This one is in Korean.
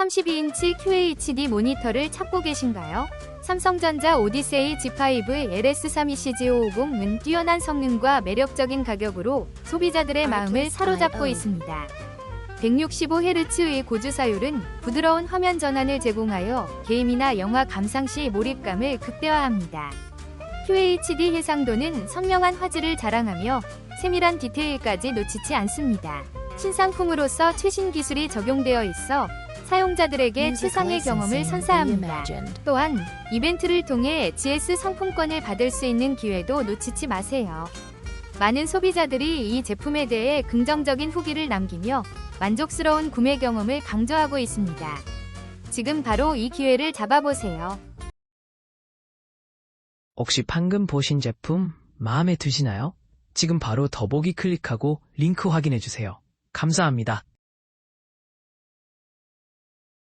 32인치 QHD 모니터를 찾고 계신가요? 삼성전자 오디세이 G5 LS3 ECG550은 뛰어난 성능과 매력적인 가격으로 소비자들의 마음을 사로잡고 있습니다. 165Hz의 고주사율은 부드러운 화면 전환을 제공하여 게임이나 영화 감상 시 몰입감을 극대화합니다. QHD 해상도는 선명한 화질을 자랑하며 세밀한 디테일까지 놓치지 않습니다. 신상품으로서 최신 기술이 적용되어 있어 사용자들에게 최상의 경험을 선사합니다. 또한 이벤트를 통해 GS 상품권을 받을 수 있는 기회도 놓치지 마세요. 많은 소비자들이 이 제품에 대해 긍정적인 후기를 남기며 만족스러운 구매 경험을 강조하고 있습니다. 지금 바로 이 기회를 잡아보세요. 혹시 방금 보신 제품 마음에 드시나요? 지금 바로 더보기 클릭하고 링크 확인해 주세요. 감사합니다.